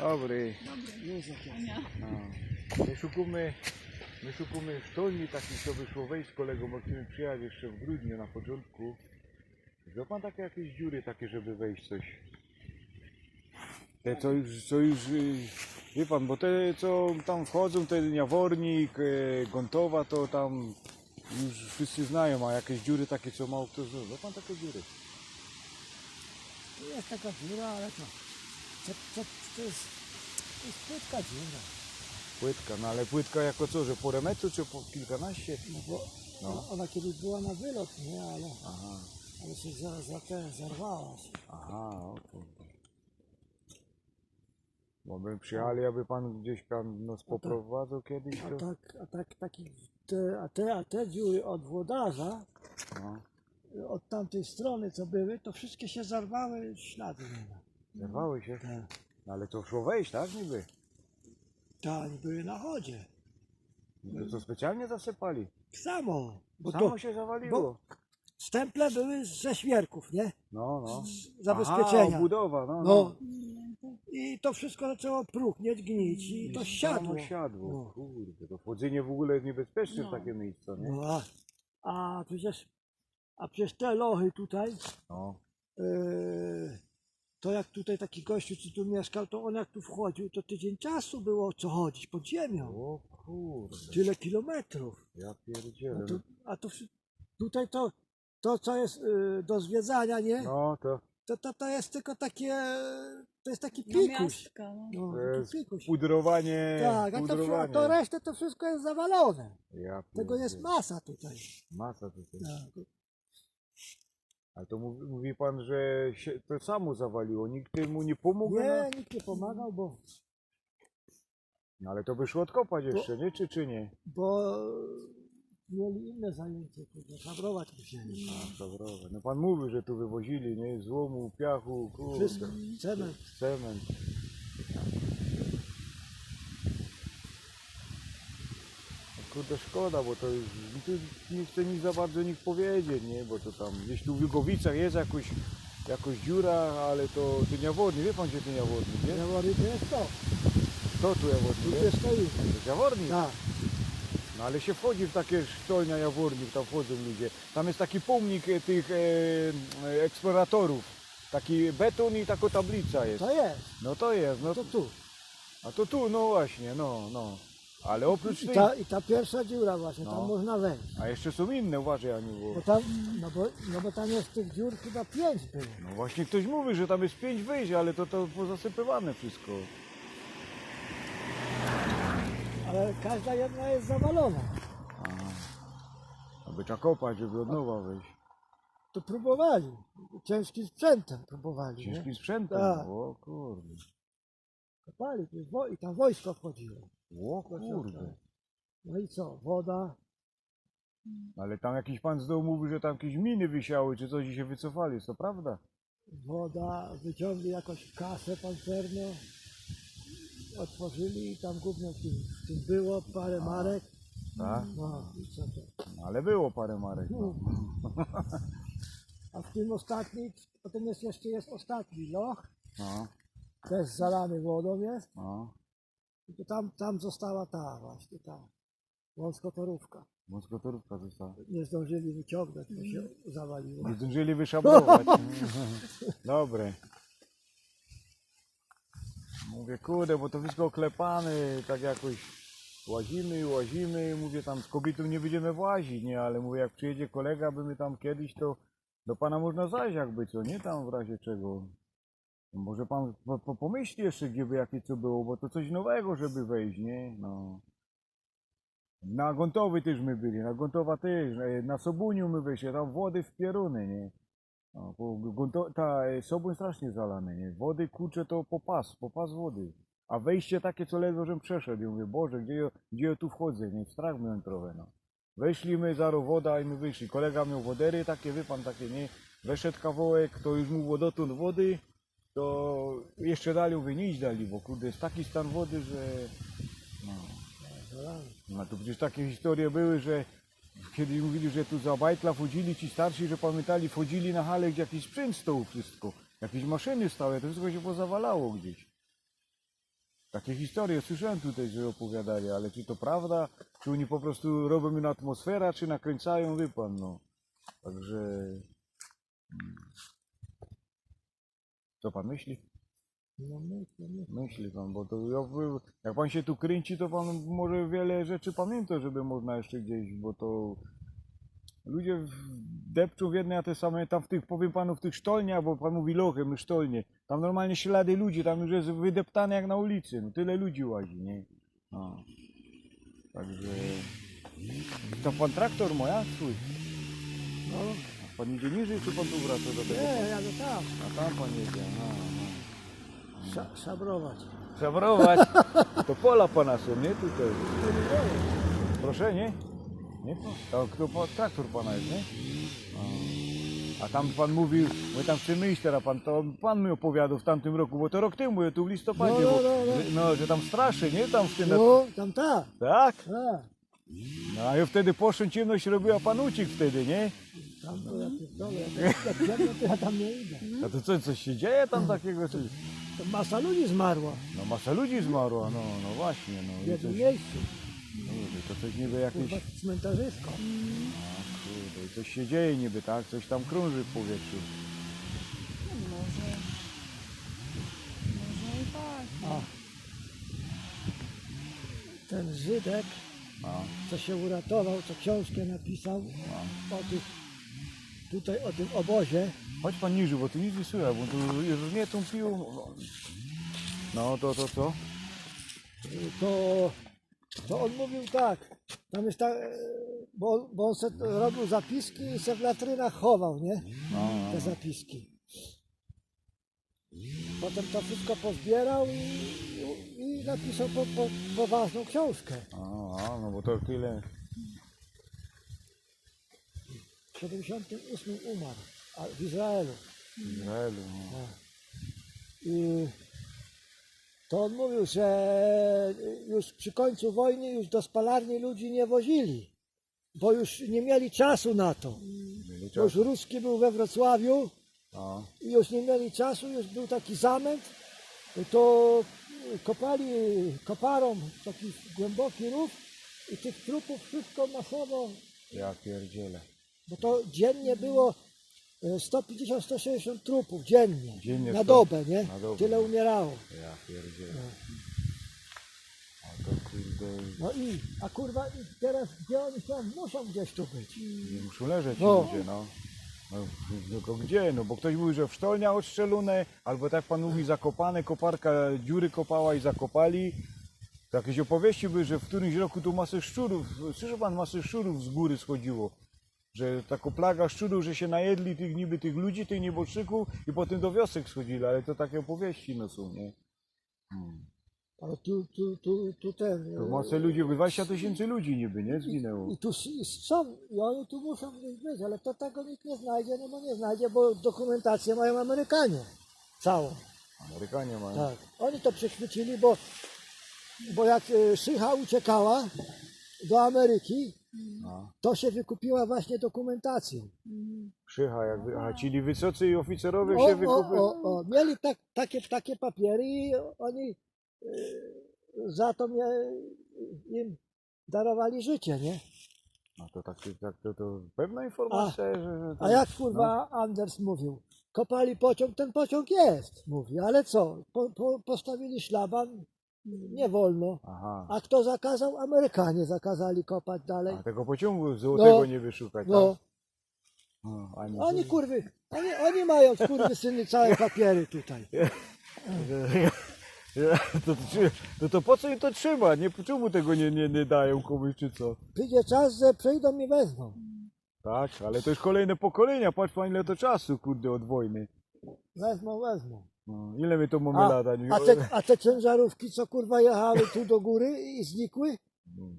Dobry. No. My szukamy, my szukamy sztolni takich, co wyszło wejść z kolegą, bo chcemy przyjechać jeszcze w grudniu na początku. Wie pan takie jakieś dziury takie, żeby wejść coś? Te co już, co już, y, wie pan, bo te co tam wchodzą, ten Jawornik, e, Gontowa, to tam już wszyscy znają, a jakieś dziury takie, co mało kto zna. Wie pan takie dziury? Jest taka dziura, ale to, to, to, to jest, to jest płytka dziura. Płytka, no ale płytka jako co, że po metru czy po kilkanaście? No bo No. ona, ona kiedyś była na wylot, nie? Ale, Aha. ale się za, za te zerwała się. Aha, o kurde. Bo bym przyjechali, aby pan gdzieś tam nas poprowadzał kiedyś, A tak, a tak, taki, te, a, te, a te dziury od włodarza, No, od tamtej strony co były, to wszystkie się zarwały, śladu nie ma. Zerwały się. Tak. No, ale to szło wejść, tak niby? Tak, były na chodzie. No To specjalnie zasypali? Samo. Bo Samo to się zawaliło. stemple były ze świerków, nie? No, no. Z zabezpieczenia. Aha, budowa, no, No. no. I to wszystko zaczęło próchnieć, gnić i to siadło. Siadło. No. Kurde, to wchodzenie w ogóle jest niebezpieczne No. w takie miejsca, nie? No, a, a przecież, a przecież te lochy tutaj, No. yy, to jak tutaj taki gościu, co tu mieszkał, to on jak tu wchodził, to tydzień czasu było co chodzić pod ziemią. O kurde, Tyle kilometrów. ja A, pierdzielę. tu, a to wszy- tutaj to, to co jest yy, do zwiedzania, nie? No, to To, to, to jest tylko takie, to jest taki No pikuś. miastka, no. No, To taki jest pikuś. pudrowanie, Tak, a to, a pudrowanie. to resztę to wszystko jest zawalone. Ja Tego jest masa tutaj. Masa tutaj. Tak. Ale to mówi, mówi pan, że się to samo zawaliło, nikt mu nie pomógł? Nie, na- nikt nie pomagał, bo, No, ale to by szło odkopać jeszcze, nie? Czy, czy nie? bo mieli inne zajęcie, kurde, szabrować musieli. A. No pan mówi, że tu wywozili, nie? Złomu, piachu, Wszystko, kurde, cement. cement. Kurde, szkoda, bo to już tu nie chce nic za bardzo nikt powiedzieć, nie? Bo to tam gdzieś tu w Wilgowicach jest jakoś, jakoś dziura, ale to ty Jawornik, wie pan gdzie ty Jawornik, nie? Jawory to jest to. Kto tu Jawornik Tu jest? jest to już. To jest Jawornik. Tak. No ale się wchodzi w takie sztolnia Jawornik, tam wchodzą ludzie. Tam jest taki pomnik e, tych e, e, eksploratorów. Taki beton i taka tablica jest. To jest. No to jest, no To tu. a to tu, no właśnie, no, no. Ale oprócz I tej, ta, I ta pierwsza dziura właśnie, No. tam można wejść. a jeszcze są inne, uważaj Aniu, Bo bo... tam, no bo, no bo tam jest tych dziur chyba pięć było. No właśnie ktoś mówi, że tam jest pięć wyjść, ale to to pozasypywane wszystko. Ale każda jedna jest zawalona. Aby trzeba kopać, żeby od nowa wejść. To próbowali. Ciężkim sprzętem próbowali. Nie? Ciężkim sprzętem, Tak. o kurde. Kopali, wo- i tam wojsko wchodziło. O kurde. No i co? Woda. Ale tam jakiś pan z domu mówi, że tam jakieś miny wisiały, czy coś i się wycofali, jest to prawda? woda, wyciągli jakąś kasę pancerną, otworzyli i tam gówno w tym, w tym było, parę marek. Tak? No i co to? No, ale było parę marek. No. A w tym ostatnim, potem jest jeszcze jest ostatni loch, No, też zalany wodą jest, no. i to tam, tam została ta właśnie, ta wąskotorówka. Moskotorówka została. Nie zdążyli wyciągnąć, bo się zawaliło. Nie zdążyli wyszabrować. Dobre. Mówię, kurde, bo to wszystko oklepane, tak jakoś łazimy, łazimy, mówię, tam z kobietą nie będziemy włazić, nie, ale mówię, jak przyjedzie kolega, by my tam kiedyś, to do pana można zajść jakby co, nie, tam w razie czego. Może pan po, po, pomyśli jeszcze, gdzie by jakie co było, bo to coś nowego, żeby wejść, nie, no. Na Gontowy też my byli, na Gontowa też, na Sobuniu my wyszli, tam wody w pieruny, nie. No, Gonto, ta e, Sobuń strasznie zalany, nie. Wody kurczę to po pas, po pas wody. A wejście takie, co ledwo żem przeszedł. I mówię, Boże, gdzie ja, gdzie ja tu wchodzę, nie, strach miałem trochę, no. Weszliśmy, zaro woda i my wyszli. Kolega miał wodery takie, wie pan, takie, nie. Weszedł kawałek, to już mu było dotąd wody, to jeszcze dalej mówię, nie dalej, bo kurde, jest taki stan wody, że... No. No to przecież takie historie były, że kiedy mówili, że tu za bajtla wchodzili ci starsi, że pamiętali, wchodzili na halę, gdzie jakiś sprzęt stał wszystko, jakieś maszyny stały, to wszystko się pozawalało gdzieś. Takie historie słyszałem tutaj, że opowiadali, ale czy to prawda, czy oni po prostu robią na atmosfera, czy nakręcają, wie pan, no. Także... Co pan myśli? No myślę, myślę. Myśli pan, bo to jak, jak pan się tu kręci, to pan może wiele rzeczy pamięta, żeby można jeszcze gdzieś, bo to ludzie depczą w jedne a te same, tam w tych, powiem panu, w tych sztolniach, bo pan mówi lochem, sztolnie, tam normalnie ślady ludzi, tam już jest wydeptane jak na ulicy, no tyle ludzi łazi, nie? No. Także... To pan traktor moja? Swój. No, Pan idzie niżej, czy pan tu wraca do tego? nie, jadę tam. A tam pan jedzie, aha, aha. Sza, szabrować. Szabrować. To pola pana są, nie? Tutaj. Proszę, nie? Nie? To, to po- traktor pana jest, nie? A. A tam pan mówił, my tam chcemy iść teraz, pan, to pan mi opowiadał w tamtym roku, bo to rok temu, ja tu w listopadzie, No, no, bo, no, no. Że, no, że tam straszy, nie? Tam w tym... No, tam tak. Tak? tak. No, a ja wtedy poszłem, ciemność robiła, pan uciekł wtedy, nie? Tam to ja pierdolę, jak, jak ciemno, to ja tam nie idę. A to co, coś się dzieje tam takiego? Czy... To masa ludzi zmarła No masa ludzi zmarła, no, no właśnie, no. w I jednym coś, miejscu. no, to coś niby jakieś... Kurwa, cmentarzysko. A kurde, i coś się dzieje niby, tak? Coś tam krąży w powietrzu. Może. Może i tak. A. Ten Żydek, A, co się uratował, co książkę napisał a. o tych, tutaj o tym obozie, Chodź pan niżej, bo tu nic nie słychać, bo tu już mnie tą pił. No to to co? to, to on mówił tak, tam jest tak, bo, on- bo on se robił zapiski i se w latrynach chował, nie? No, Te zapiski. Potem to wszystko pozbierał i, i, napisał po, po, poważną książkę. no. A, a, no bo to tyle. W 78 umarł, a w Izraelu. w Izraelu. No. I to on mówił, że już przy końcu wojny już do spalarni ludzi nie wozili, bo już nie mieli czasu na to. Bo już. Ruski był we Wrocławiu A, i już nie mieli czasu, już był taki zamęt, to kopali koparą taki głęboki rów i tych trupów wszystko masowo, ja pierdzielę. Bo to dziennie było e, 150-160 trupów dziennie, Dziennie na dobę, nie? na dobę, Tyle no. umierało. Ja pierdzielę. A to kurde, No i, a kurwa, i teraz gdzie oni są? Muszą gdzieś tu być. nie muszą leżeć No. ludzie, no. No, tylko gdzie? No bo ktoś mówi, że w sztolnia odstrzelone, albo tak pan mówi, zakopane, koparka dziury kopała i zakopali. To jakieś opowieści były, że w którymś roku tu masę szczurów, słyszy pan, masę szczurów z góry schodziło. Że taka plaga szczurów, że się najedli tych niby tych ludzi, tych nieboszczyków i potem do wiosek schodzili, ale to takie opowieści no są, nie? Hmm. Ale tu, tu, tu, tu ten. To e, masę ludzi, 20 tysięcy ludzi niby, nie? Zginęło. I tu s- i są, i oni tu muszą gdzieś być, ale to tego nikt nie znajdzie, no bo nie znajdzie, bo dokumentację mają Amerykanie. Całą. Amerykanie mają. Tak. Oni to przeświecili, bo, bo jak e, Szycha uciekała do Ameryki, A. to się wykupiła właśnie dokumentację. Przycha, jak wy... A ci wysocy i oficerowie O, się o, wykupili. o, o. Mieli tak, takie, takie papiery i oni e, za to mnie, im darowali życie, nie? No to tak, tak to, to pewna informacja, że, że to, A jak kurwa Anders mówił, kopali pociąg, ten pociąg jest, mówi, ale co, po, po, postawili szlaban, nie wolno. Aha. A kto zakazał? Amerykanie zakazali kopać dalej. A tego pociągu złotego No. nie wyszukać, No, tak? No, ani oni kurwy, oni, oni mają kurwy syny całe papiery tutaj. to, to, to, to po co im to trzyma? Nie, czemu tego nie, nie, nie dają komuś, czy co? Przyjdzie czas, że przyjdą i wezmą. Tak, ale to już kolejne pokolenia, patrz pan ile to czasu, kurde, od wojny. Wezmą, wezmą. No, ile my to mamy A, lat? Ani- a, te, a te ciężarówki, co kurwa jechały tu do góry i znikły,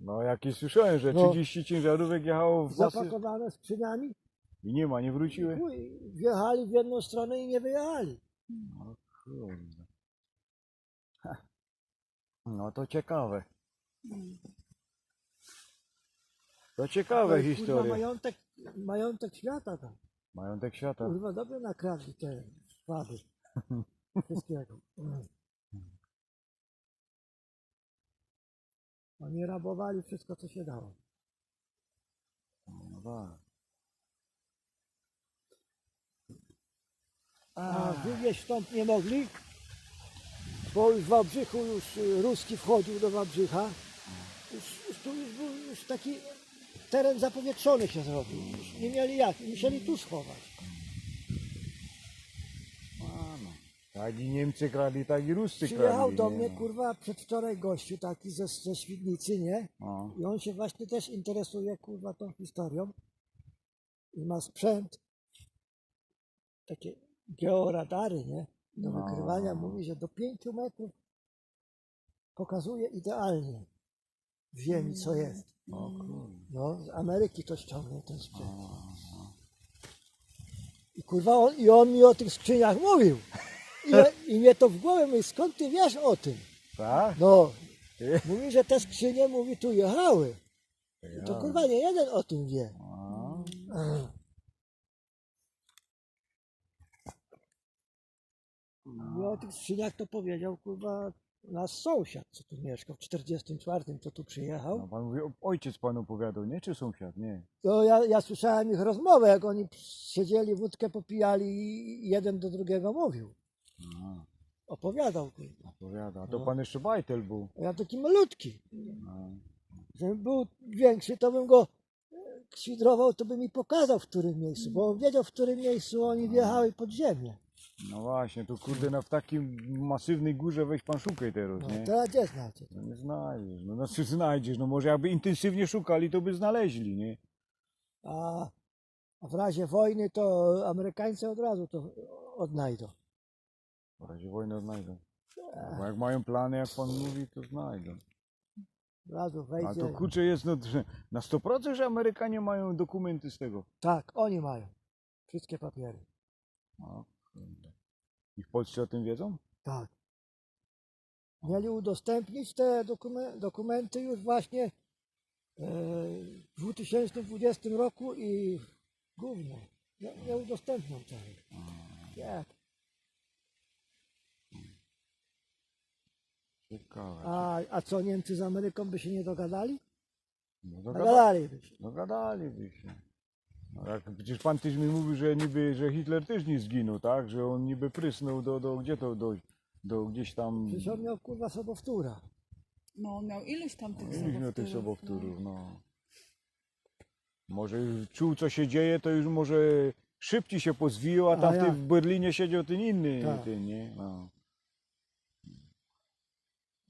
No jakieś słyszałem, że No. 30 ciężarówek jechało w zasy zapakowane skrzyniami, i nie ma, nie wróciły. chuj, wjechali w jedną stronę i nie wyjechali. Kurde. Ha. No to ciekawe. To ciekawe kurwa, historie. Majątek, majątek świata tam. Majątek świata. Kurwa, dobrze nakradli te szwady. Wszystkiego. Oni rabowali wszystko, co się dało. No tak. A wywieźć stąd nie mogli, bo już w Wałbrzychu już y, Ruski wchodził do Wałbrzycha. Już, już tu już był już taki teren zapowietrzony się zrobił. Już nie mieli jak, musieli tu schować. A, no. Tak i Niemcy kradli, tak i Ruscy Przyjechał kradli. do nie, mnie, no. kurwa, przedwczoraj gościu taki ze, ze Świdnicy, nie? No. I on się właśnie też interesuje, kurwa, tą historią. I ma sprzęt, takie georadary, nie? Do No. wykrywania. Mówi, że do 5 metrów pokazuje idealnie w ziemi, co jest. O kurde. No, z Ameryki to ściągnął ten sprzęt. I kurwa, on, i on mi o tych skrzyniach mówił. I, ja- I mnie to w głowę mówi, skąd ty wiesz o tym? Tak? No, mówi, że te skrzynie, mówi, tu jechały. I to kurwa nie jeden o tym wie. I o tych skrzyniach to powiedział, kurwa, nasz sąsiad, co tu mieszkał, w 44, to tu przyjechał. No, pan mówi, o- ojciec panu opowiadał, nie? Czy sąsiad? Nie. To ja, ja słyszałem ich rozmowę, jak oni siedzieli, wódkę popijali i jeden do drugiego mówił. A, Opowiadał, kurwa. opowiada. A to No. pan jeszcze bajtel był. A ja taki malutki. No. Gdybym był większy, to bym go e, kwidrował, to by mi pokazał, w którym miejscu, bo on wiedział, w którym miejscu oni wjechały pod ziemię. no właśnie, to kurde, na w takim masywnej górze weź pan szukaj teraz, No, nie? teraz gdzie znacie? No nie znajdziesz, no znaczy znajdziesz, no może jakby intensywnie szukali, to by znaleźli, nie? A, a w razie wojny to Amerykańcy od razu to odnajdą. W razie wojny odnajdą. Bo jak mają plany, jak pan mówi, to znajdą. Od razu A to kurczę jest no, na 100% że Amerykanie mają dokumenty z tego. Tak, oni mają. Wszystkie papiery. I w Polsce o tym wiedzą? Tak. Mieli udostępnić te dokumen- dokumenty już właśnie e, w 2020 roku i gówno. Nie, nie udostępnią tego. Jak? Ciekawe. A, a co, Niemcy z Ameryką by się nie dogadali? No, dogada- Dogadaliby się. dogadaliby się. No, jak, przecież pan też mi mówił, że niby, że Hitler też nie zginął, tak? Że on niby prysnął do, do gdzie to, do, do gdzieś tam... Przecież on miał kurwa sobowtóra. No, on miał iluś tam tych Już miał tych sobowtórów, sobowtórów, no. Może już czuł, co się dzieje, to już może szybciej się pozwijał, a A tam ty jak? w Berlinie siedział ten inny, Tak. ten, nie? No.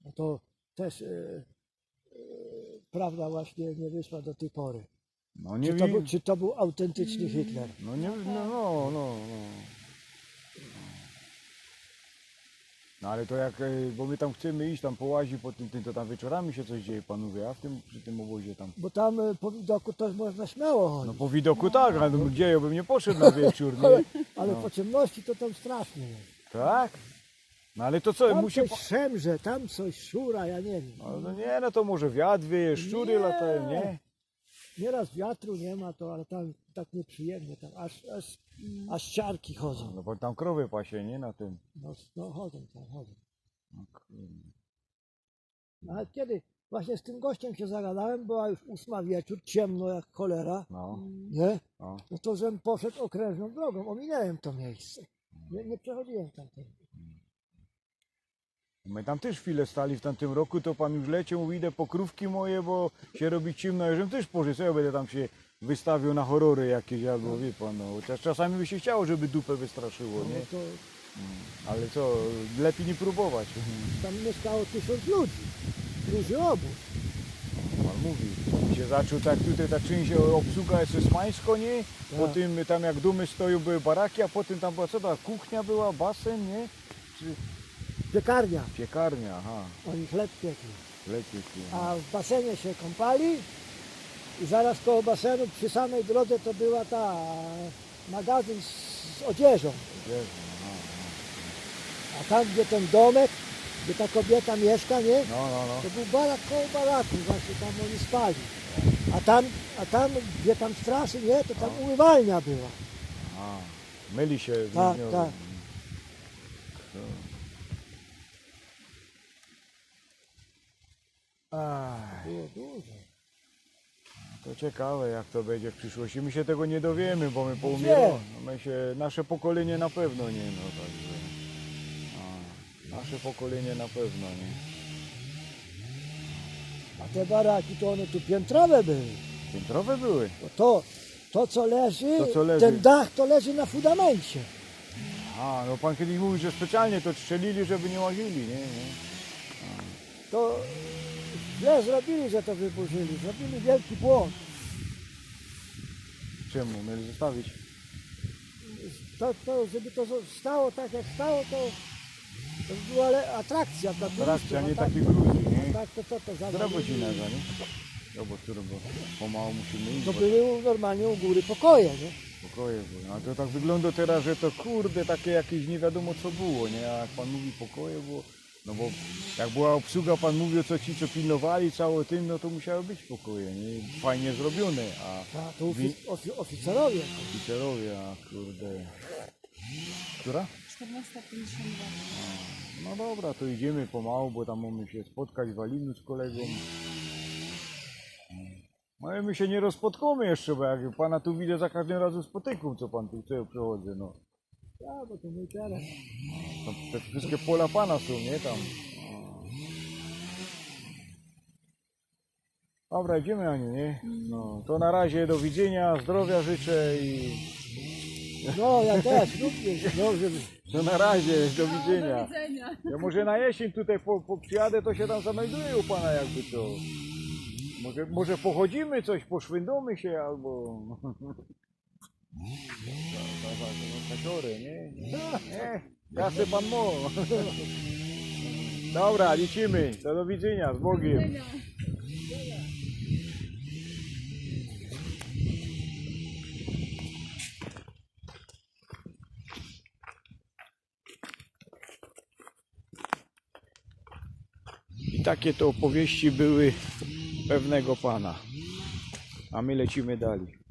No to też e, e, prawda właśnie nie wyszła do tej pory. No nie Czy to, był, czy to był autentyczny Hitler? No nie, no, no, no, no. No ale to jak, e, bo my tam chcemy iść, tam połazi po tym, tym, to tam wieczorami się coś dzieje, panowie, a w tym, przy tym obozie tam. Bo tam po widoku to można śmiało chodzić. No po widoku tak, ale no, gdzie ja bym nie poszedł na wieczór, ale nie? ale no. po ciemności to tam strasznie jest. Tak? No ale to co, Tam musi... coś szemrze, tam coś szura, ja nie wiem. No, no nie, no to może wiatr wieje, szczury Nie. latają, nie? Nieraz wiatru nie ma, to ale tam tak nieprzyjemnie, tam aż, aż, aż ciarki chodzą. No bo tam krowy pasie, nie? Na tym. No, no chodzą tam, chodzą. No. No, ale kiedy właśnie z tym gościem się zagadałem, była już ósma wieczór, ciemno jak cholera, no, nie? no. No to żem poszedł okrężną drogą, ominąłem to miejsce. Nie, nie przechodziłem tamtędy. My tam też chwilę stali w tamtym roku, to pan już leciał, mówi, idę po krówki moje, bo się robi ciemno, ja żem też co ja będę tam się wystawił na horrory jakieś, albo wie pan, no, chociaż czasami by się chciało, żeby dupę wystraszyło, No nie? to Ale co, lepiej nie próbować. tam mieszkało tysiąc ludzi. Duży obóz. Pan mówi, się zaczął tak tutaj ta część obsługa SS-mańsko, nie? Tak. Potem tam jak domy stoją były baraki, a potem tam była co ta kuchnia była, basen, nie? Czy Piekarnia. piekarnia, aha, Oni chleb piekli. lepiej. A w basenie się kąpali i zaraz koło basenu przy samej drodze to była ta magazyn z, z odzieżą. A tam gdzie ten domek, gdzie ta kobieta mieszka, nie? No, no, no. To był barak koło baraku, właśnie tam oni spali. A tam, a tam gdzie tam strasy, nie? To tam umywalnia była. A, myli się. Tak, tak. Aj, dużo. To ciekawe jak to będzie w przyszłości. My się tego nie dowiemy, bo my poumieramy. My się, nasze pokolenie na pewno nie, no także. A, nasze pokolenie na pewno nie. A te baraki to one tu piętrowe były. Piętrowe były. Bo to, to co leży, To, co leży. ten dach to leży na fundamencie. A, no pan kiedyś mówił, że specjalnie to strzelili, żeby nie łazili, nie? nie? To źle zrobili, że to wyburzyli. Zrobili wielki błąd. Czemu? Mieli zostawić? To, to, żeby to stało tak jak stało, to, to była le- atrakcja dla turystów. Trakcja, nie tak, taki gruzji, nie? tak to co to za godzina za, nie? No bo którego pomału musimy iść, To bo były normalnie u góry pokoje, nie? pokoje były. A to tak wygląda teraz, że to kurde, takie jakieś nie wiadomo co było, nie? A jak pan mówi pokoje było, no bo jak była obsługa, pan mówił, co ci co pilnowali cały tym, no to musiały być pokoje, nie? Fajnie zrobione, a A to ofi- ofi- oficerowie. oficerowie, a kurde... Która? 14.52. No dobra, to idziemy pomału, bo tam mamy się spotkać w Walinu z kolegą. No ale my się nie rozpotkamy jeszcze, bo jak pana tu widzę za każdym razem spotykam, co pan tu chce, przychodzę, no. A, bo to mój teren. Tam te wszystkie pola pana są, nie tam. Dobra, idziemy Aniu, nie? No, to na razie do widzenia, zdrowia życzę i No, ja też, również. No, żeby... to na razie, do Do widzenia. Ja może na jesień tutaj po, po przyjadę, to się tam zamelduję u pana jakby to. Może, może pochodzimy coś, poszwędamy się albo... Za, za kaciory, nie? Nie, jasny pan mo. Dobra, licimy. To do widzenia, z Bogiem. I takie to opowieści były pewnego pana. A my lecimy dalej.